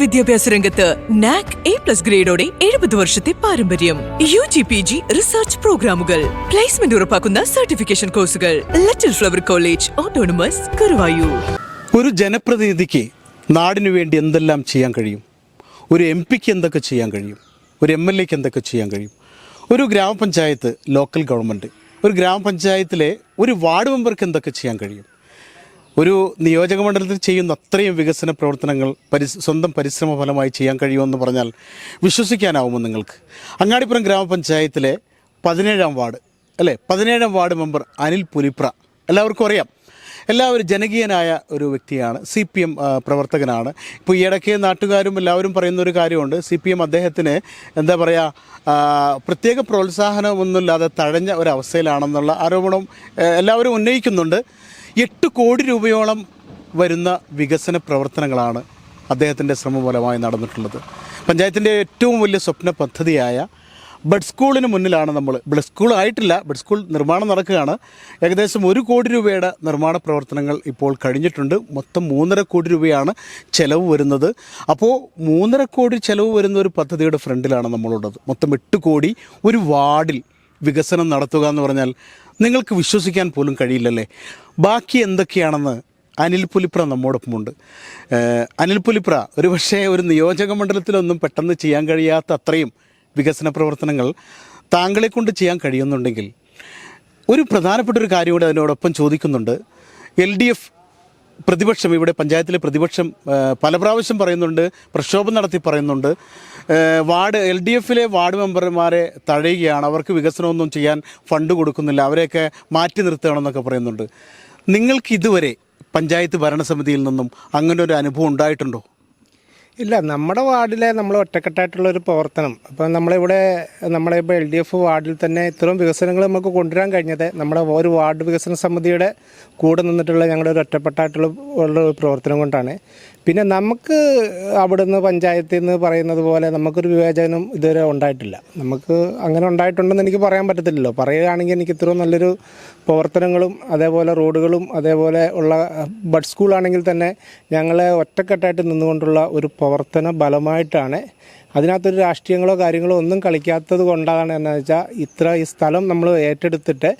വിദ്യാഭ്യാസ രംഗത്ത് NAAC A plus ഗ്രേഡോടെ എഴുപത് വർഷത്തെ പാരമ്പര്യം. U G P G research പ്രോഗ്രാമുകൾ പ്ലേസ്മെന്റ് ഉറപ്പാക്കുന്ന സർട്ടിഫിക്കേഷൻ കോഴ്സുകൾ little flower college autonomous Guruvayur ഒരു ജനപ്രതിനിധിക്ക് നാടിനു വേണ്ടി എന്തെല്ലാം ചെയ്യാൻ കഴിയും? ഒരു എം പിക്ക് എന്തൊക്കെ ചെയ്യാൻ കഴിയും? ഒരു എം എൽ എക്ക് എന്തൊക്കെ ചെയ്യാൻ കഴിയും? ഒരു ഗ്രാമപഞ്ചായത്ത് ലോക്കൽ ഗവൺമെന്റ് ഒരു ഗ്രാമപഞ്ചായത്തിലെ ഒരു വാർഡ് മെമ്പർക്ക് എന്തൊക്കെ ചെയ്യാൻ കഴിയും? ഒരു നിയോജക മണ്ഡലത്തിൽ ചെയ്യുന്ന അത്രയും വികസന പ്രവർത്തനങ്ങൾ പരിസ് സ്വന്തം പരിശ്രമ ഫലമായി ചെയ്യാൻ കഴിയുമെന്ന് പറഞ്ഞാൽ വിശ്വസിക്കാനാവുമോ നിങ്ങൾക്ക്? അങ്ങാടിപ്പുറം ഗ്രാമപഞ്ചായത്തിലെ പതിനേഴാം വാർഡ് അല്ലേ? പതിനേഴാം വാർഡ് മെമ്പർ അനിൽ പുലിപ്ര. എല്ലാവർക്കും അറിയാം. എല്ലാവരും ജനകീയനായ ഒരു വ്യക്തിയാണ്. സി പി എം പ്രവർത്തകനാണ്. ഇപ്പോൾ ഈയിടയ്ക്ക് നാട്ടുകാരും എല്ലാവരും പറയുന്ന ഒരു കാര്യമുണ്ട്. സി പി എം അദ്ദേഹത്തിന് എന്താ പറയുക പ്രത്യേക പ്രോത്സാഹനമൊന്നുമില്ലാതെ തഴഞ്ഞ ഒരവസ്ഥയിലാണെന്നുള്ള ആരോപണം എല്ലാവരും ഉന്നയിക്കുന്നുണ്ട്. എട്ട് കോടി രൂപയോളം വരുന്ന വികസന പ്രവർത്തനങ്ങളാണ് അദ്ദേഹത്തിന്റെ ശ്രമഫലമായി നടന്നിട്ടുള്ളത്. പഞ്ചായത്തിന്റെ ഏറ്റവും വലിയ സ്വപ്ന പദ്ധതിയായ ബഡ് സ്കൂളിന് മുന്നിലാണ് നമ്മൾ ബഡ് സ്കൂൾ ആയിട്ടില്ല ബഡ് സ്കൂൾ നിർമ്മാണം നടക്കുകയാണ്. ഏകദേശം ഒരു കോടി രൂപയുടെ നിർമ്മാണ പ്രവർത്തനങ്ങൾ ഇപ്പോൾ കഴിഞ്ഞിട്ടുണ്ട്. മൊത്തം മൂന്നര കോടി രൂപയാണ് ചിലവ് വരുന്നത്. അപ്പോൾ മൂന്നര കോടി ചിലവ് വരുന്ന ഒരു പദ്ധതിയുടെ ഫ്രണ്ടിലാണ് നമ്മളുള്ളത്. മൊത്തം എട്ട് കോടി ഒരു വാർഡിൽ വികസനം നടത്തുക എന്ന് പറഞ്ഞാൽ നിങ്ങൾക്ക് വിശ്വസിക്കാൻ പോലും കഴിയില്ലല്ലേ? ബാക്കി എന്തൊക്കെയാണെന്ന് അനിൽ പുലിപ്ര നമ്മോടൊപ്പമുണ്ട്. അനിൽ പുലിപ്ര ഒരു പക്ഷേ ഒരു നിയോജക മണ്ഡലത്തിലൊന്നും പെട്ടെന്ന് ചെയ്യാൻ കഴിയാത്ത അത്രയും വികസന പ്രവർത്തനങ്ങൾ താങ്കളെ കൊണ്ട് ചെയ്യാൻ കഴിയുന്നുണ്ടെങ്കിൽ ഒരു പ്രധാനപ്പെട്ട ഒരു കാര്യം കൂടി അതിനോടൊപ്പം ചോദിക്കുന്നുണ്ട്. എൽ ഡി എഫ് പ്രതിപക്ഷം ഇവിടെ പഞ്ചായത്തിലെ പ്രതിപക്ഷം പല പ്രാവശ്യം പറയുന്നുണ്ട് പ്രക്ഷോഭം നടത്തി പറയുന്നുണ്ട്. വാർഡ് എൽ ഡി എഫിലെ വാർഡ് മെമ്പർമാരെ തഴയുകയാണ്. അവർക്ക് വികസനമൊന്നും ചെയ്യാൻ ഫണ്ട് കൊടുക്കുന്നില്ല. അവരെയൊക്കെ മാറ്റി നിർത്തുകയാണെന്നൊക്കെ പറയുന്നുണ്ട്. നിങ്ങൾക്ക് ഇതുവരെ പഞ്ചായത്ത് ഭരണസമിതിയിൽ നിന്നും അങ്ങനെ ഒരു അനുഭവം ഉണ്ടായിട്ടുണ്ടോ? ഇല്ല നമ്മുടെ വാർഡിലെ നമ്മൾ ഒറ്റക്കെട്ടായിട്ടുള്ള ഒരു പ്രവർത്തനം. അപ്പം നമ്മളിവിടെ നമ്മുടെ ഇപ്പോൾ എൽ ഡി എഫ് വാർഡിൽ തന്നെ ഇത്രയും വികസനങ്ങൾ നമുക്ക് കൊണ്ടുവരാൻ കഴിഞ്ഞത് നമ്മുടെ ഒരു വാർഡ് വികസന സമിതിയുടെ കൂടെ നിന്നിട്ടുള്ള ഞങ്ങളുടെ ഒരു ഒറ്റപ്പെട്ടായിട്ടുള്ള ഉള്ള പ്രവർത്തനം കൊണ്ടാണ്. പിന്നെ നമുക്ക് അവിടുന്ന് പഞ്ചായത്തിൽ നിന്ന് പറയുന്നത് പോലെ നമുക്കൊരു വിവേചനം ഇതുവരെ ഉണ്ടായിട്ടില്ല. നമുക്ക് അങ്ങനെ ഉണ്ടായിട്ടുണ്ടെന്ന് എനിക്ക് പറയാൻ പറ്റത്തില്ലല്ലോ. പറയുകയാണെങ്കിൽ എനിക്ക് ഇത്രയും നല്ലൊരു പ്രവർത്തനങ്ങളും അതേപോലെ റോഡുകളും അതേപോലെ ഉള്ള ബഡ് സ്കൂളാണെങ്കിൽ തന്നെ ഞങ്ങളെ ഒറ്റക്കെട്ടായിട്ട് നിന്നുകൊണ്ടുള്ള ഒരു പ്രവർത്തന ബലമായിട്ടാണ് അതിനകത്തൊരു രാഷ്ട്രീയങ്ങളോ കാര്യങ്ങളോ ഒന്നും കളിക്കാത്തത് കൊണ്ടാണ് എന്ന് വെച്ചാൽ ഇത്ര ഈ സ്ഥലം നമ്മൾ ഏറ്റെടുത്തിട്ട്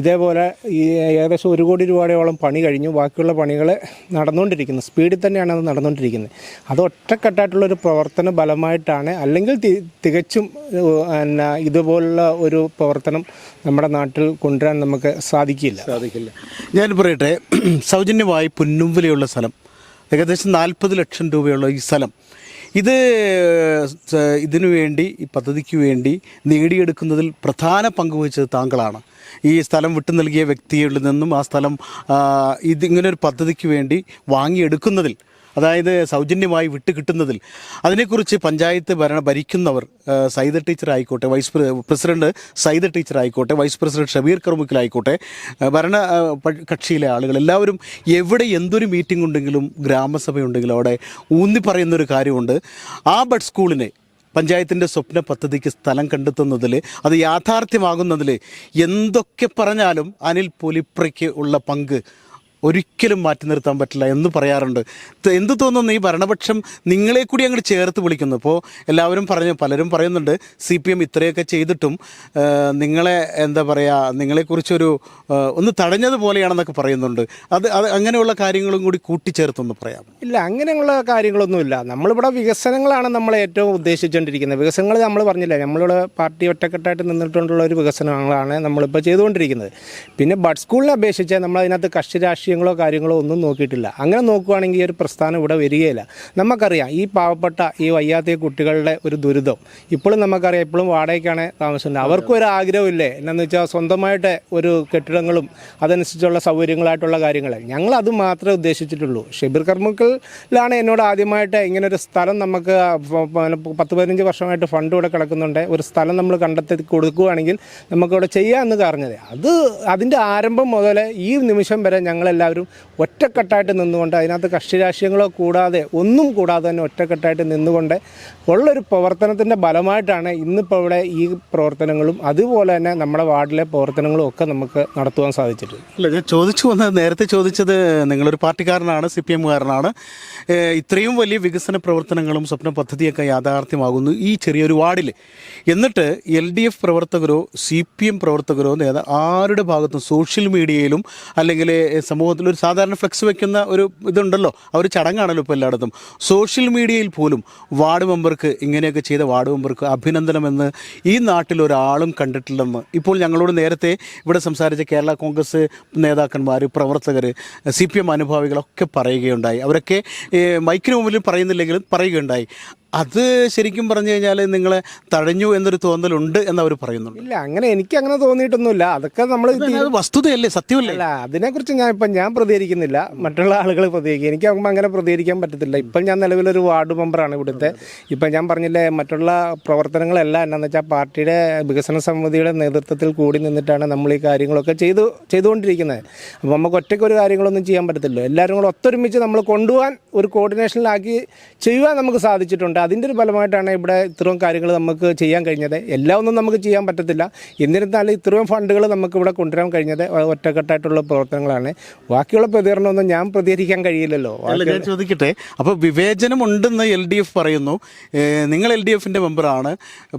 ഇതേപോലെ ഈ ഏകദേശം ഒരു കോടി രൂപയോളം പണി കഴിഞ്ഞു. ബാക്കിയുള്ള പണികൾ നടന്നുകൊണ്ടിരിക്കുന്നു സ്പീഡിൽ തന്നെയാണ് അത് നടന്നുകൊണ്ടിരിക്കുന്നത് അത് ഒറ്റക്കെട്ടായിട്ടുള്ളൊരു പ്രവർത്തന ബലമായിട്ടാണ് അല്ലെങ്കിൽ തികച്ചും എന്നാ ഇതുപോലുള്ള ഒരു പ്രവർത്തനം നമ്മുടെ നാട്ടിൽ കൊണ്ടുവരാൻ നമുക്ക് സാധിക്കില്ല. സാധിക്കില്ല. ഞാൻ പറയട്ടെ സൗജന്യമായി പുന്നുംവിലയുള്ള സ്ഥലം. ഏകദേശം നാൽപ്പത് ലക്ഷം രൂപയുള്ള ഈ സ്ഥലം. ഇത് ഇതിനു വേണ്ടി ഈ പദ്ധതിക്ക് വേണ്ടി നേടിയെടുക്കുന്നതിൽ പ്രധാന പങ്ക് വഹിച്ചത് താങ്കളാണ്. ഈ സ്ഥലം വിട്ടു നൽകിയ വ്യക്തിയിൽ നിന്നും ആ സ്ഥലം ഇതിങ്ങനെ ഒരു പദ്ധതിക്ക് വേണ്ടി വാങ്ങിയെടുക്കുന്നതിൽ അതായത് സൗജന്യമായി വിട്ട് കിട്ടുന്നതിൽ. അതിനെക്കുറിച്ച് പഞ്ചായത്ത് ഭരണ ഭരിക്കുന്നവർ സൈദ ടീച്ചർ ആയിക്കോട്ടെ വൈസ് പ്രസിഡന്റ് സൈദ ടീച്ചർ ആയിക്കോട്ടെ വൈസ് പ്രസിഡന്റ് ഷബീർ കർമുക്കിലായിക്കോട്ടെ ഭരണ കക്ഷിയിലെ ആളുകൾ എല്ലാവരും എവിടെ എന്തൊരു മീറ്റിംഗ് ഉണ്ടെങ്കിലും ഗ്രാമസഭയുണ്ടെങ്കിലും അവിടെ ഊന്നി പറയുന്നൊരു കാര്യമുണ്ട്. ആ ബഡ് സ്കൂളിനെ പഞ്ചായത്തിന്റെ സ്വപ്ന പദ്ധതിക്ക് സ്ഥലം കണ്ടെത്തുന്നതിൽ അത് യാഥാർത്ഥ്യമാകുന്നതിൽ എന്തൊക്കെ പറഞ്ഞാലും അനിൽ പൊലിപ്രയ്ക്ക് ഉള്ള പങ്ക് ഒരിക്കലും മാറ്റി നിർത്താൻ പറ്റില്ല എന്ന് പറയാറുണ്ട്. എന്ത് തോന്നുന്നു? ഈ ഭരണപക്ഷം നിങ്ങളെ കൂടി അങ്ങോട്ട് ചേർത്ത് വിളിക്കുന്നു. ഇപ്പോൾ എല്ലാവരും പറഞ്ഞു പലരും പറയുന്നുണ്ട് സി പി എം ഇത്രയൊക്കെ ചെയ്തിട്ടും നിങ്ങളെ എന്താ പറയുക നിങ്ങളെക്കുറിച്ചൊരു ഒന്ന് തടഞ്ഞതുപോലെയാണെന്നൊക്കെ പറയുന്നുണ്ട്. അത് അത് അങ്ങനെയുള്ള കാര്യങ്ങളും കൂടി കൂട്ടിച്ചേർത്തൊന്ന് പറയാം ഇല്ല അങ്ങനെയുള്ള കാര്യങ്ങളൊന്നുമില്ല. നമ്മളിവിടെ വികസനങ്ങളാണ് നമ്മൾ ഏറ്റവും ഉദ്ദേശിച്ചുകൊണ്ടിരിക്കുന്നത്. വികസനങ്ങൾ നമ്മൾ പറഞ്ഞില്ല നമ്മളിവിടെ പാർട്ടി ഒറ്റക്കെട്ടായിട്ട് നിന്നിട്ടുള്ള ഒരു വികസനങ്ങളാണ് നമ്മളിപ്പോൾ ചെയ്തുകൊണ്ടിരിക്കുന്നത്. പിന്നെ ബഡ് സ്കൂളിനെ അപേക്ഷിച്ച് നമ്മൾ അതിനകത്ത് കക്ഷി രാഷ്ട്രീയങ്ങളോ കാര്യങ്ങളോ ഒന്നും നോക്കിയിട്ടില്ല. അങ്ങനെ നോക്കുകയാണെങ്കിൽ ഈ ഒരു പ്രസ്ഥാനം ഇവിടെ വരികയില്ല. നമുക്കറിയാം ഈ പാവപ്പെട്ട ഈ വയ്യാത്ത കുട്ടികളുടെ ഒരു ദുരിതം. ഇപ്പോഴും നമുക്കറിയാം ഇപ്പോഴും വാടകയ്ക്കാണ് താമസിക്കുന്നത്. അവർക്കും ഒരു ആഗ്രഹമില്ലേ എന്നാന്ന് വെച്ചാൽ സ്വന്തമായിട്ട് ഒരു കെട്ടിടങ്ങളും അതനുസരിച്ചുള്ള സൗകര്യങ്ങളായിട്ടുള്ള കാര്യങ്ങൾ. ഞങ്ങൾ അത് മാത്രമേ ഉദ്ദേശിച്ചിട്ടുള്ളൂ. ഷെബീർ കർമ്മക്കലാണ് എന്നോട് ആദ്യമായിട്ട് ഇങ്ങനെ ഒരു സ്ഥലം നമുക്ക് പത്ത് പതിനഞ്ച് വർഷമായിട്ട് ഫണ്ട് ഇവിടെ കിടക്കുന്നുണ്ട്. ഒരു സ്ഥലം നമ്മൾ കണ്ടെത്തി കൊടുക്കുകയാണെങ്കിൽ നമുക്കിവിടെ ചെയ്യാമെന്ന് പറഞ്ഞത്. അത് അതിന്റെ ആരംഭം മുതൽ ഈ നിമിഷം വരെ ഞങ്ങൾ നമ്മളെല്ലാവരും ഒറ്റക്കെട്ടായിട്ട് നിന്നുകൊണ്ട് അതിനകത്ത് കക്ഷിരാഷ്ട്രീയങ്ങളോ കൂടാതെ ഒന്നും കൂടാതെ തന്നെ ഒറ്റക്കെട്ടായിട്ട് നിന്നുകൊണ്ട് ഉള്ളൊരു പ്രവർത്തനത്തിന്റെ ഫലമായിട്ടാണ് ഇന്നിപ്പോൾ ഇവിടെ ഈ പ്രവർത്തനങ്ങളും അതുപോലെ തന്നെ നമ്മുടെ വാർഡിലെ പ്രവർത്തനങ്ങളും ഒക്കെ നമുക്ക് നടത്തുവാൻ സാധിച്ചിട്ടുണ്ട് അല്ല ഞാൻ ചോദിച്ചു വന്നത് നേരത്തെ ചോദിച്ചത് നിങ്ങളൊരു പാർട്ടിക്കാരനാണ് സി പി എമ്മുകാരനാണ് ഇത്രയും വലിയ വികസന പ്രവർത്തനങ്ങളും സ്വപ്ന പദ്ധതിയൊക്കെ യാഥാർത്ഥ്യമാകുന്നു ഈ ചെറിയൊരു വാർഡിൽ എന്നിട്ട് എൽ ഡി എഫ് പ്രവർത്തകരോ സി പി എം പ്രവർത്തകരോ നേതാ ആരുടെ ഭാഗത്തും സോഷ്യൽ മീഡിയയിലും അല്ലെങ്കിൽ സമൂഹത്തിൽ ഒരു സാധാരണ ഫ്ലെക്സ് വെക്കുന്ന ഒരു ഇതുണ്ടല്ലോ ആ ഒരു ചടങ്ങാണല്ലോ ഇപ്പോൾ എല്ലായിടത്തും. സോഷ്യൽ മീഡിയയിൽ പോലും വാർഡ് മെമ്പർക്ക് ഇങ്ങനെയൊക്കെ ചെയ്ത വാർഡ് മെമ്പർക്ക് അഭിനന്ദനമെന്ന് ഈ നാട്ടിൽ ഒരാളും കണ്ടിട്ടില്ലെന്ന്. ഇപ്പോൾ ഞങ്ങളോട് നേരത്തെ ഇവിടെ സംസാരിച്ച കേരള കോൺഗ്രസ് നേതാക്കന്മാർ പ്രവർത്തകർ സി പി എം അനുഭാവികളൊക്കെ പറയുകയുണ്ടായി. അവരൊക്കെ മൈക്കിന് മുമ്പിൽ പറയുന്നില്ലെങ്കിലും പറയുകയുണ്ടായി. അത് ശരിക്കും പറഞ്ഞു കഴിഞ്ഞാൽ നിങ്ങളെ തഴഞ്ഞു എന്നൊരു തോന്നലുണ്ട് എന്ന് അവർ പറയുന്നുണ്ട്. ഇല്ല അങ്ങനെ എനിക്ക് അങ്ങനെ തോന്നിയിട്ടൊന്നുമില്ല. അതൊക്കെ നമ്മൾ വസ്തുതയല്ലേ സത്യമല്ലേ? അല്ല അതിനെക്കുറിച്ച് ഞാൻ ഇപ്പം ഞാൻ പ്രതികരിക്കുന്നില്ല. മറ്റുള്ള ആളുകൾ പ്രതികരിക്കും. എനിക്ക് ആകുമ്പോൾ അങ്ങനെ പ്രതികരിക്കാൻ പറ്റത്തില്ല. ഇപ്പം ഞാൻ നിലവിലൊരു വാർഡ് മെമ്പറാണ് ഇവിടുത്തെ. ഇപ്പം ഞാൻ പറഞ്ഞില്ലേ മറ്റുള്ള പ്രവർത്തനങ്ങളെല്ലാം എന്നാന്ന് വെച്ചാൽ പാർട്ടിയുടെ വികസന സമിതിയുടെ നേതൃത്വത്തിൽ കൂടി നിന്നിട്ടാണ് നമ്മൾ ഈ കാര്യങ്ങളൊക്കെ ചെയ്തു ചെയ്തുകൊണ്ടിരിക്കുന്നത്. അപ്പോൾ നമുക്ക് ഒറ്റയ്ക്ക് ഒരു കാര്യങ്ങളൊന്നും ചെയ്യാൻ പറ്റത്തില്ല. എല്ലാവരും കൂടെ ഒത്തൊരുമിച്ച് നമ്മൾ കൊണ്ടുപോകാൻ ഒരു കോർഡിനേഷനിലാക്കി ചെയ്യുവാൻ നമുക്ക് സാധിച്ചിട്ടുണ്ട്. അതിന്റെ ഒരു ഫലമായിട്ടാണ് ഇവിടെ ഇത്രയും കാര്യങ്ങൾ നമുക്ക് ചെയ്യാൻ കഴിഞ്ഞത്. എല്ലാം ഒന്നും നമുക്ക് ചെയ്യാൻ പറ്റത്തില്ല. എന്നിരുന്നാലും ഇത്രയും ഫണ്ടുകൾ നമുക്ക് ഇവിടെ കൊണ്ടുവരാൻ കഴിഞ്ഞത് ഒറ്റക്കെട്ടായിട്ടുള്ള പ്രവർത്തനങ്ങളാണ്. ബാക്കിയുള്ള പ്രതികരണമൊന്നും ഞാൻ പ്രതികരിക്കാൻ കഴിയില്ലല്ലോ. ഞാൻ ചോദിക്കട്ടെ അപ്പോൾ വിവേചനം ഉണ്ടെന്ന് എൽ ഡി എഫ് പറയുന്നു. നിങ്ങൾ എൽ ഡി എഫിന്റെ മെമ്പറാണ്.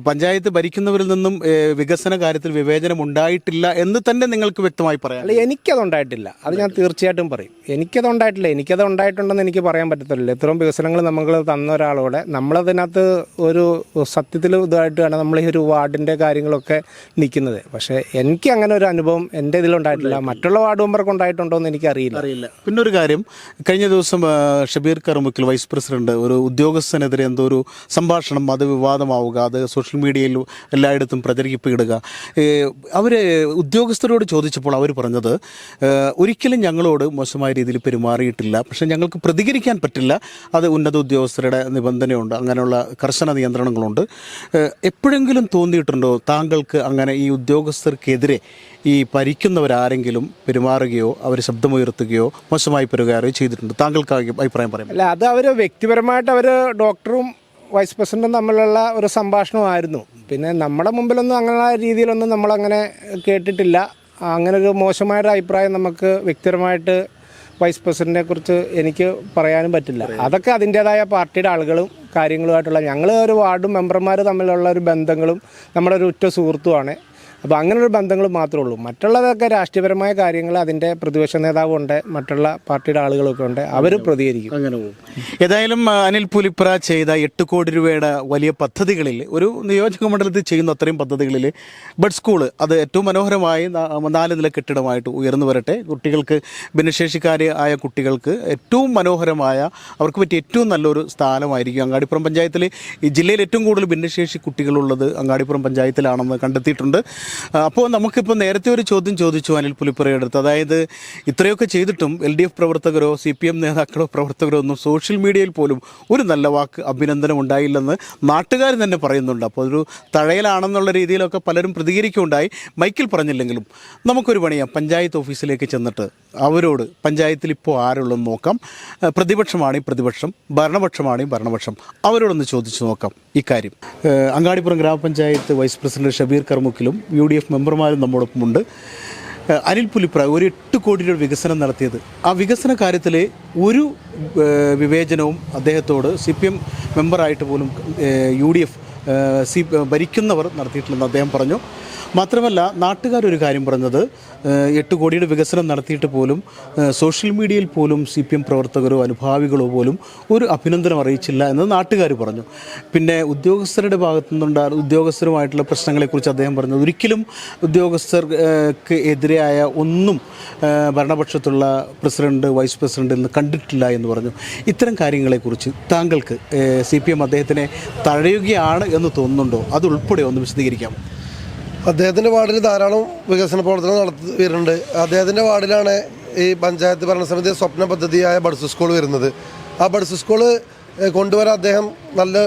പഞ്ചായത്ത് ഭരിക്കുന്നവരിൽ നിന്നും വികസന കാര്യത്തിൽ വിവേചനം ഉണ്ടായിട്ടില്ല എന്ന് തന്നെ നിങ്ങൾക്ക് വ്യക്തമായി പറയാം. അല്ല എനിക്കതുണ്ടായിട്ടില്ല. അത് ഞാൻ തീർച്ചയായിട്ടും പറയും. എനിക്കത് ഉണ്ടായിട്ടില്ല എനിക്കത് ഉണ്ടായിട്ടുണ്ടെന്ന് എനിക്ക് പറയാൻ പറ്റത്തില്ല. ഇത്രയും വികസനങ്ങൾ നമ്മൾ തന്ന ഒരാളോടെ നമ്മളതിനകത്ത് ഒരു സത്യത്തിൽ ഇതായിട്ടാണ് നമ്മൾ ഈ ഒരു വാർഡിന്റെ കാര്യങ്ങളൊക്കെ നിൽക്കുന്നത്. പക്ഷേ എനിക്ക് അങ്ങനെ ഒരു അനുഭവം എന്റെ ഇതിലുണ്ടായിട്ടില്ല. മറ്റുള്ള വാർഡ് മെമ്പർക്ക് ഉണ്ടായിട്ടുണ്ടോ എന്ന് എനിക്കറിയില്ല. അറിയില്ല. പിന്നെ ഒരു കാര്യം കഴിഞ്ഞ ദിവസം ആ, ഷബീർ കറുമുക്കിൽ വൈസ് പ്രസിഡന്റ് ഒരു ഉദ്യോഗസ്ഥനെതിരെ എന്തോ ഒരു സംഭാഷണം അത് വിവാദമാവുക അത് സോഷ്യൽ മീഡിയയിൽ എല്ലായിടത്തും പ്രചരിപ്പിടുക. അവർ ഉദ്യോഗസ്ഥരോട് ചോദിച്ചപ്പോൾ അവർ പറഞ്ഞത് ഏ, ഒരിക്കലും ഞങ്ങളോട് മോശമായ രീതിയിൽ പെരുമാറിയിട്ടില്ല. പക്ഷേ ഞങ്ങൾക്ക് പ്രതികരിക്കാൻ പറ്റില്ല. അത് ഉന്നത ഉദ്യോഗസ്ഥരുടെ നിബന്ധനയുണ്ട്. അങ്ങനെയുള്ള കർശന നിയന്ത്രണങ്ങളുണ്ട്. എപ്പോഴെങ്കിലും തോന്നിയിട്ടുണ്ടോ താങ്കൾക്ക് അങ്ങനെ ഈ ഉദ്യോഗസ്ഥർക്കെതിരെ ഈ ഭരിക്കുന്നവരാരെങ്കിലും പെരുമാറുകയോ അവർ ശബ്ദമുയർത്തുകയോ മോശമായി പെരുമാറുകയോ ചെയ്തിട്ടുണ്ട്? താങ്കൾക്ക് അഭിപ്രായം പറയാം അല്ല അത് അവർ വ്യക്തിപരമായിട്ട് അവർ ഡോക്ടറും വൈസ് പ്രസിഡന്റും തമ്മിലുള്ള ഒരു സംഭാഷണമായിരുന്നു. പിന്നെ നമ്മുടെ മുമ്പിലൊന്നും അങ്ങനെ രീതിയിലൊന്നും നമ്മളങ്ങനെ കേട്ടിട്ടില്ല. അങ്ങനെ ഒരു മോശമായൊരു അഭിപ്രായം നമുക്ക് വ്യക്തിപരമായിട്ട് വൈസ് പ്രസിഡന്റിനെ കുറിച്ച് എനിക്ക് പറയാനും പറ്റില്ല. അതൊക്കെ അതിന്റെതായ പാർട്ടിയുടെ ആളുകളും കാര്യങ്ങളുമായിട്ടുള്ള ഞങ്ങൾ ഒരു വാർഡ് മെമ്പർമാർ തമ്മിലുള്ള ഒരു ബന്ധങ്ങളും നമ്മുടെ ഒരു ഉറ്റ സുഹൃത്തുമാണ് അപ്പോൾ അങ്ങനെയുള്ള ബന്ധങ്ങൾ മാത്രമേ ഉള്ളൂ. മറ്റുള്ളതൊക്കെ രാഷ്ട്രീയപരമായ കാര്യങ്ങൾ അതിന്റെ പ്രതിപക്ഷ നേതാവുണ്ട് മറ്റുള്ള പാർട്ടിയുടെ ആളുകളൊക്കെ ഉണ്ട് അവർ പ്രതികരിക്കും. അങ്ങനെ പോകും. ഏതായാലും അനിൽ പുലിപ്ര ചെയ്ത എട്ട് കോടി രൂപയുടെ വലിയ പദ്ധതികളിൽ ഒരു നിയോജക മണ്ഡലത്തിൽ ചെയ്യുന്ന അത്രയും പദ്ധതികളിൽ ബഡ് സ്കൂൾ അത് ഏറ്റവും മനോഹരമായി നാല് നില കെട്ടിടമായിട്ട് ഉയർന്നു വരട്ടെ. കുട്ടികൾക്ക് ഭിന്നശേഷിക്കാരെ ആയ കുട്ടികൾക്ക് ഏറ്റവും മനോഹരമായ അവർക്ക് പറ്റിയ ഏറ്റവും നല്ലൊരു സ്ഥാനമായിരിക്കും അങ്ങാടിപ്പുറം പഞ്ചായത്തിൽ ഈ ജില്ലയിൽ ഏറ്റവും കൂടുതൽ ഭിന്നശേഷി കുട്ടികളുള്ളത് അങ്ങാടിപ്പുറം പഞ്ചായത്തിലാണെന്ന് കണ്ടെത്തിയിട്ടുണ്ട്. അപ്പോൾ നമുക്കിപ്പോൾ നേരത്തെ ഒരു ചോദ്യം ചോദിച്ചു അനിൽ പുലിപ്പുറയുടെ അടുത്ത്. അതായത് ഇത്രയൊക്കെ ചെയ്തിട്ടും എൽ ഡി എഫ് പ്രവർത്തകരോ സി പി എം നേതാക്കളോ പ്രവർത്തകരോ ഒന്നും സോഷ്യൽ മീഡിയയിൽ പോലും ഒരു നല്ല വാക്ക് അഭിനന്ദനം ഉണ്ടായില്ലെന്ന് നാട്ടുകാർ തന്നെ പറയുന്നുണ്ട്. അപ്പോൾ ഒരു തഴയലാണെന്നുള്ള രീതിയിലൊക്കെ പലരും പ്രതികരിക്കുകയുണ്ടായി. മൈക്കിൽ പറഞ്ഞില്ലെങ്കിലും നമുക്കൊരു പണിയാം. പഞ്ചായത്ത് ഓഫീസിലേക്ക് ചെന്നിട്ട് അവരോട് പഞ്ചായത്തിൽ ഇപ്പോൾ ആരുള്ളെന്ന് നോക്കാം. പ്രതിപക്ഷമാണ് പ്രതിപക്ഷം ഭരണപക്ഷമാണ് ഭരണപക്ഷം. അവരോടൊന്ന് ചോദിച്ചു നോക്കാം. ഇക്കാര്യം. അങ്ങാടിപ്പുറം ഗ്രാമപഞ്ചായത്ത് വൈസ് പ്രസിഡന്റ് ഷബീർ കർമുക്കിലും യു ഡി എഫ് മെമ്പർമാരും നമ്മോടൊപ്പമുണ്ട്. അനിൽ പുലിപ്ര ഒരു എട്ട് കോടി രൂപ വികസനം നടത്തിയത്. ആ വികസന കാര്യത്തിൽ ഒരു വിവേചനവും അദ്ദേഹത്തോട് സി പി എം മെമ്പറായിട്ട് പോലും യു ഡി എഫ് സി ഭരിക്കുന്നവർ നടത്തിയിട്ടുണ്ടെന്ന് അദ്ദേഹം പറഞ്ഞു. മാത്രമല്ല നാട്ടുകാരൊരു കാര്യം പറഞ്ഞത് എട്ട് കോടിയുടെ വികസനം നടത്തിയിട്ട് പോലും സോഷ്യൽ മീഡിയയിൽ പോലും സി പി എം പ്രവർത്തകരോ അനുഭാവികളോ പോലും ഒരു അഭിനന്ദനം അറിയിച്ചില്ല എന്ന് നാട്ടുകാർ പറഞ്ഞു. പിന്നെ ഉദ്യോഗസ്ഥരുടെ ഭാഗത്തു നിന്നുണ്ടായ ഉദ്യോഗസ്ഥരുമായിട്ടുള്ള പ്രശ്നങ്ങളെക്കുറിച്ച് അദ്ദേഹം പറഞ്ഞു ഒരിക്കലും ഉദ്യോഗസ്ഥർക്ക് എതിരായ ഒന്നും ഭരണപക്ഷത്തുള്ള പ്രസിഡന്റ് വൈസ് പ്രസിഡന്റ് ഇന്ന് കണ്ടിട്ടില്ല എന്ന് പറഞ്ഞു. ഇത്തരം കാര്യങ്ങളെക്കുറിച്ച് താങ്കൾക്ക് സി പി എം അദ്ദേഹത്തിനെ തഴയുകയാണ് എന്ന് തോന്നുന്നുണ്ടോ? അതുൾപ്പെടെ ഒന്ന് വിശദീകരിക്കാം. അദ്ദേഹത്തിന്റെ വാർഡിൽ ധാരാളം വികസന പ്രവർത്തനം നടത്തി വരുന്നുണ്ട്. അദ്ദേഹത്തിന്റെ വാർഡിലാണ് ഈ പഞ്ചായത്ത് ഭരണസമിതി സ്വപ്ന പദ്ധതിയായ ബഡ്സ് സ്കൂൾ വരുന്നത്. ആ ബഡ്സ് സ്കൂൾ കൊണ്ടുവരാൻ അദ്ദേഹം നല്ല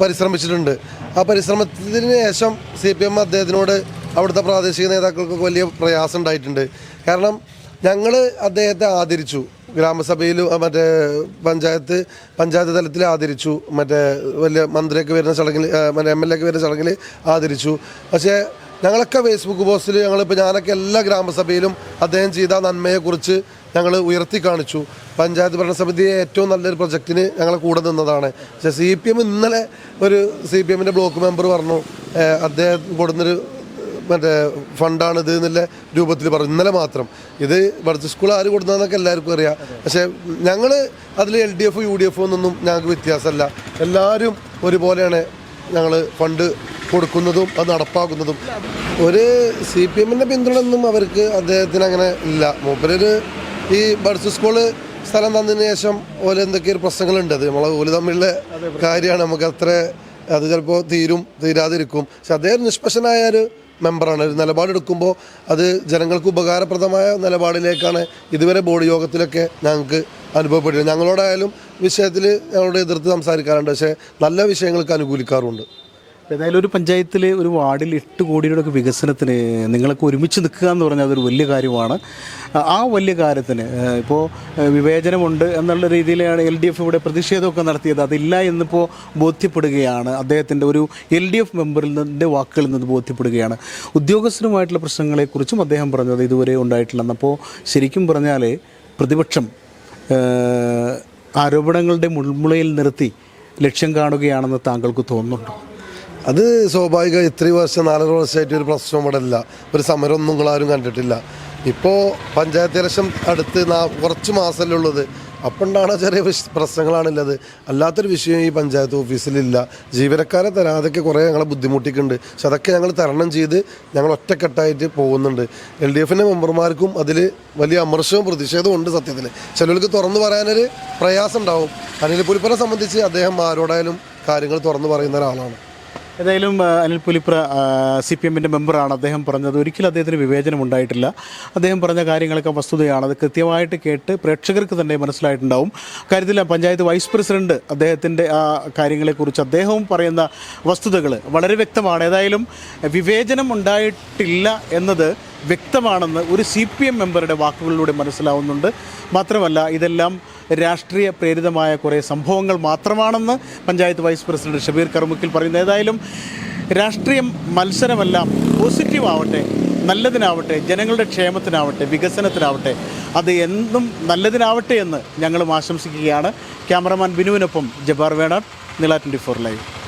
പരിശ്രമിച്ചിട്ടുണ്ട്. ആ പരിശ്രമത്തിന് ശേഷം സി പി എം അദ്ദേഹത്തിനോട് അവിടുത്തെ പ്രാദേശിക നേതാക്കൾക്ക് വലിയ പ്രയാസം ഉണ്ടായിട്ടുണ്ട്. കാരണം ഞങ്ങൾ അദ്ദേഹത്തെ ആദരിച്ചു. ഗ്രാമസഭയിലും ആ, മറ്റേ പഞ്ചായത്ത് പഞ്ചായത്ത് തലത്തിൽ ആദരിച്ചു. മറ്റേ വലിയ മന്ത്രിയൊക്കെ വരുന്ന ചടങ്ങിൽ മറ്റേ എം എൽ ഒക്കെ വരുന്ന ചടങ്ങിൽ ആദരിച്ചു. പക്ഷേ ഞങ്ങളൊക്കെ ഫേസ്ബുക്ക് പോസ്റ്റിൽ ഞങ്ങളിപ്പോൾ ഞാനൊക്കെ എല്ലാ ഗ്രാമസഭയിലും അദ്ദേഹം ചെയ്ത നന്മയെക്കുറിച്ച് ഞങ്ങൾ ഉയർത്തി കാണിച്ചു. പഞ്ചായത്ത് ഭരണസമിതിയെ ഏറ്റവും നല്ലൊരു പ്രൊജക്റ്റിന് ഞങ്ങൾ കൂടെ നിന്നതാണ്. പക്ഷേ സി പി എം ഇന്നലെ ഒരു സി പി എമ്മിന്റെ ബ്ലോക്ക് മെമ്പർ പറഞ്ഞു അദ്ദേഹം കൊടുന്നൊരു മറ്റേ ഫണ്ടാണ് ഇത് എന്നുള്ള രൂപത്തിൽ പറഞ്ഞു. ഇന്നലെ മാത്രം. ഇത് ബഡ്ജറ്റ് സ്കൂൾ ആര് കൊടുക്കുന്നതെന്നൊക്കെ എല്ലാവർക്കും അറിയാം. പക്ഷേ ഞങ്ങൾ അതിൽ L D F U D F എന്നൊന്നും ഞങ്ങൾക്ക് വ്യത്യാസമല്ല. എല്ലാവരും ഒരുപോലെയാണ് ഞങ്ങൾ ഫണ്ട് കൊടുക്കുന്നതും അത് നടപ്പാക്കുന്നതും. ഒരു സി പി എമ്മിന്റെ പിന്തുണയൊന്നും അവർക്ക് അദ്ദേഹത്തിന് അങ്ങനെ ഇല്ല. മൂപ്പരൊരു ഈ ബഡ്സ് സ്കൂൾ സ്ഥലം തന്നതിന് ശേഷം ഓല എന്തൊക്കെയൊരു പ്രശ്നങ്ങളുണ്ട്. അത് നമ്മളെ ഓൽ തമ്മിലുള്ള കാര്യമാണ്. നമുക്ക് അത്ര അത് ചിലപ്പോൾ തീരും തീരാതിരിക്കും. പക്ഷെ അദ്ദേഹം നിഷ്പക്ഷനായ ഒരു മെമ്പറാണ്. ഒരു നിലപാടെടുക്കുമ്പോൾ അത് ജനങ്ങൾക്ക് ഉപകാരപ്രദമായ നിലപാടിലേക്കാണ് ഇതുവരെ ബോർഡ് യോഗത്തിലൊക്കെ ഞങ്ങൾക്ക് അനുഭവപ്പെട്ടിരുന്നത്. ഞങ്ങളോടായാലും വിഷയത്തിൽ ഞങ്ങളോട് എതിർത്ത് സംസാരിക്കാറുണ്ട്. പക്ഷേ നല്ല വിഷയങ്ങൾക്ക് അനുകൂലിക്കാറുണ്ട് ഏതായാലും ഒരു പഞ്ചായത്തിൽ ഒരു വാർഡിൽ എട്ട് കോടി രൂപയുടെ വികസനത്തിന് നിങ്ങളൊക്കെ ഒരുമിച്ച് നിൽക്കുക എന്ന് പറഞ്ഞാൽ അതൊരു വലിയ കാര്യമാണ്. ആ വലിയ കാര്യത്തിന് ഇപ്പോൾ വിവേചനമുണ്ട് എന്നുള്ള രീതിയിലാണ് എൽ ഡി എഫ് ഇവിടെ പ്രതിഷേധമൊക്കെ നടത്തിയത്. അതില്ല എന്നിപ്പോൾ ബോധ്യപ്പെടുകയാണ്. അദ്ദേഹത്തിന്റെ ഒരു എൽ ഡി എഫ് മെമ്പറിൽ നിന്നിന്റെ വാക്കുകളിൽ നിന്ന് ബോധ്യപ്പെടുകയാണ്. ഉദ്യോഗസ്ഥരുമായിട്ടുള്ള പ്രശ്നങ്ങളെക്കുറിച്ചും അദ്ദേഹം പറഞ്ഞത് ഇതുവരെ ഉണ്ടായിട്ടില്ലെന്ന്. അപ്പോൾ ശരിക്കും പറഞ്ഞാൽ പ്രതിപക്ഷം ആരോപണങ്ങളുടെ മുൾമുളയിൽ നിർത്തി ലക്ഷ്യം കാണുകയാണെന്ന് താങ്കൾക്ക് തോന്നുന്നുണ്ടോ? അത് സ്വാഭാവിക ഇത്രയും വർഷം നാലര വർഷമായിട്ട് ഒരു പ്രശ്നം ഇവിടെ ഇല്ല ഒരു സമരം സമരമൊന്നും നിങ്ങളാരും കണ്ടിട്ടില്ല. ഇപ്പോൾ പഞ്ചായത്ത് ഇലക്ഷൻ അടുത്ത് കുറച്ച് മാസമല്ലേ ഉള്ളത്. അപ്പം ഉണ്ടാകുന്ന ചെറിയ പ്രശ്നങ്ങളാണുള്ളത് അല്ലാത്തൊരു വിഷയം ഈ പഞ്ചായത്ത് ഓഫീസിലില്ല. ജീവനക്കാരെ തരാതൊക്കെ കുറേ ഞങ്ങളെ ബുദ്ധിമുട്ടിക്കുന്നുണ്ട്. പക്ഷെ അതൊക്കെ ഞങ്ങൾ തരണം ചെയ്ത് ഞങ്ങൾ ഒറ്റക്കെട്ടായിട്ട് പോകുന്നുണ്ട്. എൽ ഡി എഫിന്റെ മെമ്പർമാർക്കും അതിൽ വലിയ അമർഷവും പ്രതിഷേധവും ഉണ്ട് സത്യത്തിൽ ചിലർക്ക് തുറന്നു പറയാനൊരു പ്രയാസം ഉണ്ടാവും അനിൽ പുലിപ്പനെ സംബന്ധിച്ച് അദ്ദേഹം ആരോടായാലും കാര്യങ്ങൾ തുറന്നു പറയുന്ന ഒരാളാണ്. ഏതായാലും അനിൽ പുലിപ്ര സി പി എമ്മിന്റെ മെമ്പറാണ് അദ്ദേഹം പറഞ്ഞത്. ഒരിക്കലും അദ്ദേഹത്തിന് വിവേചനം ഉണ്ടായിട്ടില്ല. അദ്ദേഹം പറഞ്ഞ കാര്യങ്ങളൊക്കെ വസ്തുതയാണ്. അത് കൃത്യമായിട്ട് കേട്ട് പ്രേക്ഷകർക്ക് തന്നെ മനസ്സിലായിട്ടുണ്ടാവും. കാര്യത്തിൽ പഞ്ചായത്ത് വൈസ് പ്രസിഡന്റ് അദ്ദേഹത്തിന്റെ ആ കാര്യങ്ങളെക്കുറിച്ച് അദ്ദേഹവും പറയുന്ന വസ്തുതകൾ വളരെ വ്യക്തമാണ്. ഏതായാലും വിവേചനം ഉണ്ടായിട്ടില്ല എന്നത് വ്യക്തമാണെന്ന് ഒരു സി പി എം മെമ്പറുടെ വാക്കുകളിലൂടെ മനസ്സിലാവുന്നുണ്ട്. മാത്രമല്ല ഇതെല്ലാം രാഷ്ട്രീയ പ്രേരിതമായ കുറേ സംഭവങ്ങൾ മാത്രമാണെന്ന് പഞ്ചായത്ത് വൈസ് പ്രസിഡന്റ് ഷബീർ കറുമുക്കിൽ പറയുന്നു. ഏതായാലും രാഷ്ട്രീയം മത്സരമെല്ലാം പോസിറ്റീവ് ആവട്ടെ നല്ലതിനാവട്ടെ ജനങ്ങളുടെ ക്ഷേമത്തിനാവട്ടെ വികസനത്തിനാവട്ടെ അത് എന്നും നല്ലതിനാവട്ടെ എന്ന് ഞങ്ങളും ആശംസിക്കുകയാണ്. ക്യാമറമാൻ ബിനുവിനൊപ്പം ജബാർ വേണാർ നില ട്വന്റി ഫോർ ലൈവ്.